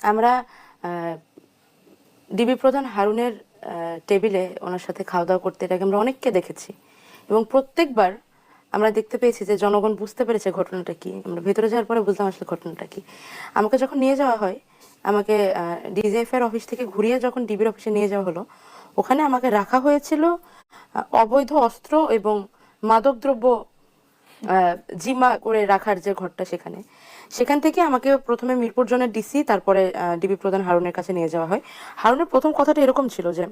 আমরা ডিবি প্রধান হারুনের টেবিলে ওনার সাথে খাওয়া দাওয়া করতে এটাকে আমরা অনেককে দেখেছি। এবং প্রত্যেকবার আমরা দেখতে পেয়েছি যে জনগণ বুঝতে পেরেছে ঘটনাটা কি। আমরা ভেতরে যাওয়ার পরে বুঝলাম আসলে ঘটনাটা কি। আমাকে যখন নিয়ে যাওয়া হয়, আমাকে ডিজিএফ এর অফিস থেকে ঘুরিয়ে যখন ডিবির অফিসে নিয়ে যাওয়া হলো, ওখানে আমাকে রাখা হয়েছিল অবৈধ অস্ত্র এবং মাদকদ্রব্য জিমা করে রাখার যে ঘরটা সেখানে। সেখান থেকে আমাকে প্রথমে মিরপুর জোনের ডিসি তারপরে ডিবি প্রধান হারুনের কাছে নিয়ে যাওয়া হয়। হারুনের প্রথম কথাটা এরকম ছিল যে,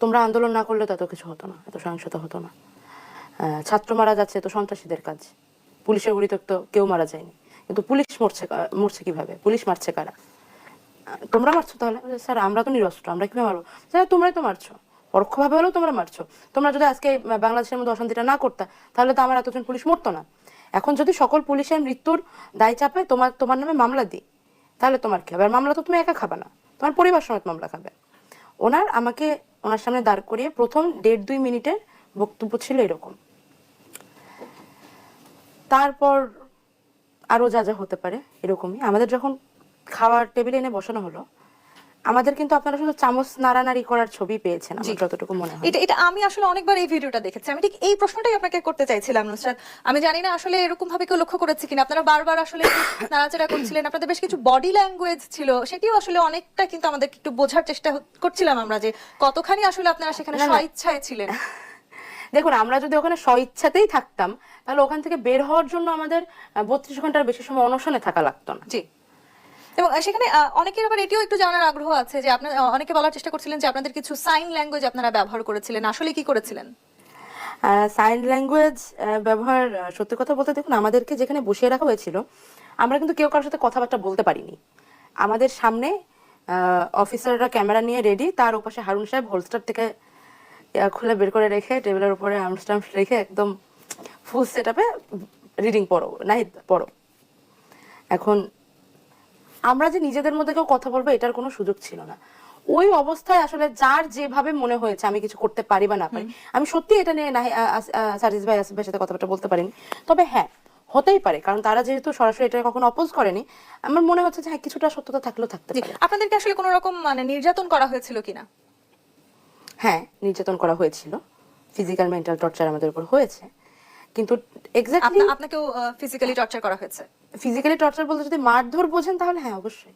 তোমরা আন্দোলন না করলে তো এত কিছু হতো না, এত সহিংসতা হতো না। ছাত্র মারা যাচ্ছে তো সন্ত্রাসীদের কাজ। পুলিশের গুলিতে তো কেউ মারা যায়নি। কিন্তু পুলিশ মরছে মরছে কীভাবে? পুলিশ মারছে কারা? তোমরা মারছো তাহলে? স্যার, আমরা তো নিরস্ত্র, আমরা কীভাবে মারবো? স্যার, তোমরাই তো মারছো। পরোক্ষভাবে হলেও তোমরা মারছো। তোমরা যদি আজকে বাংলাদেশের মধ্যে অশান্তিটা না করতা, তাহলে তো আমার এতজন পুলিশ মরতো না। এখন যদি সকল পুলিশের মৃত্যুর দায় চাপে তোমার তোমার নামে মামলা দিই, তাহলে তোমার কি হবে? আর মামলা তো তুমি একা খাবে না। তোমার পরিবার সমেত মামলা খাবে। ওনার আমাকে, ওনার সামনে দাঁড় করিয়ে প্রথম দেড় দুই মিনিটের বক্তব্য ছিল এরকম। তারপর আরও যা যা হতে পারে এরকমই। আমাদের যখন খাওয়ার টেবিলে এনে বসানো হলো আমাদের কিন্তু আপনারা শুধু চামচ নাড়ানাড়ি করার ছবি পেয়েছেন আমার যতটুকু মনে হয়। এটা এটা আমি আসলে অনেকবার এই ভিডিওটা দেখেছি। আমি ঠিক এই প্রশ্নটাই আপনাকে করতে চাইছিলাম নুসরাত। আমি জানি না আসলে এরকম ভাবে কেউ লক্ষ্য করেছে কিনা। আপনারা বারবার আসলে নাড়াচাড়া করছিলেন। আপনাদের বেশ কিছু বডি ল্যাঙ্গুয়েজ ছিল সেটিও আসলে অনেকটা কিন্তু আমাদের একটু বোঝার চেষ্টা করছিলাম আমরা যে কতখানি আসলে আপনারা সেখানে। স্বইচ্ছায় ছিলেন। দেখুন আমরা যদি ওখানে স্বইচ্ছাতেই থাকতাম তাহলে ওখান থেকে বের হওয়ার জন্য আমাদের বত্রিশ ঘণ্টার বেশি সময় অনশনে থাকা লাগতো না। জি। এবং সেখানে অনেকের আবার এটিও একটু জানার আগ্রহ আছে যে আপনার অনেকে বলার চেষ্টা করছিলেন যে আপনাদের কিছু সাইন ল্যাঙ্গুয়েজ আপনারা ব্যবহার করেছিলেন। আসলে কি করেছিলেন? সাইন ল্যাঙ্গুয়েজ ব্যবহার সত্যি কথা বলতে দেখুন, আমাদেরকে যেখানে বসিয়ে রাখা হয়েছিল, আমরা কিন্তু কেউ কারোর সাথে কথাবার্তা বলতে পারিনি। আমাদের সামনে অফিসাররা ক্যামেরা নিয়ে রেডি, তার ওপাশে হারুন সাহেব হোলস্টার থেকে খুলে বের করে রেখে, টেবিলের উপরে আর্মস্টাম্প রেখে একদম ফুল সেট আপে রিডিং পড়ো নাই পড়ো। এখন আমরা যে নিজেদের মধ্যে কেউ কথা বলব এটার কোনো সুযোগ ছিল না। ওই অবস্থায় আসলে যার যেভাবে মনে হয়েছে আমি কিছু করতে পারি বা না পারি আমি সত্যি এটা নিয়ে সারিস ভাই আসিফ ভাইয়ের সাথে কথাবার্তা বলতে পারিনি। তবে হ্যাঁ হতেই পারে কারণ তারা যেহেতু সরাসরি এটা কখনো অপোজ করেনি আমার মনে হচ্ছে যে হ্যাঁ কিছুটা সত্যতা থাকলেও থাকতে পারে। আপনাদেরকে আসলে কোনো রকম মানে নির্যাতন করা হয়েছিল কিনা হ্যাঁ নির্যাতন করা হয়েছিল। ফিজিক্যাল মেন্টাল টর্চার আমাদের উপর হয়েছে। কিন্তু এক্স্যাক্টলি আপনাকেও ফিজিক্যালি টর্চার করা হয়েছে। ফিজিক্যালি টর্চার বলতে যদি মারধর বোঝেন তাহলে হ্যাঁ অবশ্যই।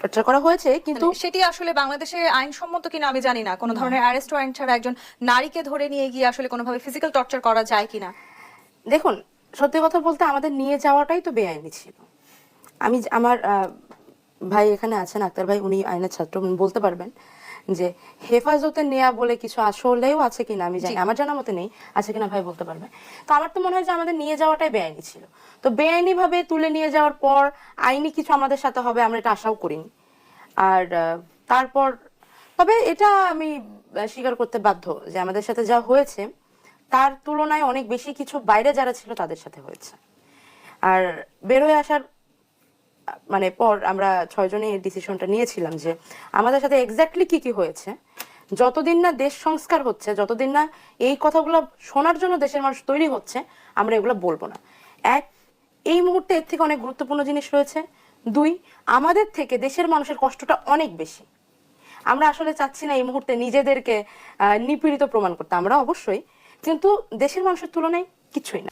টর্চার করা হয়েছে কিন্তু মানে সেটি আসলে বাংলাদেশে আইনসম্মত কিনা আমি জানি না। কোনো ধরনের অ্যারেস্ট ওয়ারেন্ট ছাড়া একজন নারীকে ধরে নিয়ে গিয়ে আসলে কোনোভাবে ফিজিক্যাল টর্চার করা যায় কিনা? দেখুন সত্যি কথা বলতে আমাদের নিয়ে যাওয়াটাই তো বেআইনি ছিল। আমি আমার আহ, ভাই এখানে আছেন আক্তার ভাই উনি আইনের ছাত্র বলতে পারবেন। যে হেফাজতে নেয়া বলে কিছু আসলেও আছে কিনা আমি জানি আমার জানা মতে নেই আছে কিনা ভাই বলতে পারবে। তো আমার তো মনে হয় যে আমাদের নিয়ে যাওয়াটাই বেআইনি ছিল। তো বেআইনি ভাবে তুলে নিয়ে যাওয়ার পর আইনি কিছু আমাদের সাথে হবে আমরা এটা আশাও করিনি। আর তারপর তবে এটা আমি স্বীকার করতে বাধ্য যে আমাদের সাথে যা হয়েছে তার তুলনায় অনেক বেশি কিছু বাইরে যারা ছিল তাদের সাথে হয়েছে। আর বের হয়ে আসার মানে পর আমরা ছয়জনই এই ডিসিশনটা নিয়েছিলাম যে আমাদের সাথে এক্স্যাক্টলি কি কি হয়েছে, যতদিন না দেশ সংস্কার হচ্ছে, যতদিন না এই কথাগুলো শোনার জন্য দেশের মানুষ তৈরি হচ্ছে, আমরা এগুলো বলব না। এক, এই মুহূর্তে এর থেকে অনেক গুরুত্বপূর্ণ জিনিস রয়েছে। দুই, আমাদের থেকে দেশের মানুষের কষ্টটা অনেক বেশি। আমরা আসলে চাচ্ছি না এই মুহূর্তে নিজেদেরকে নিপীড়িত প্রমাণ করতে, আমরা অবশ্যই, কিন্তু দেশের মানুষের তুলনায় কিছুই না।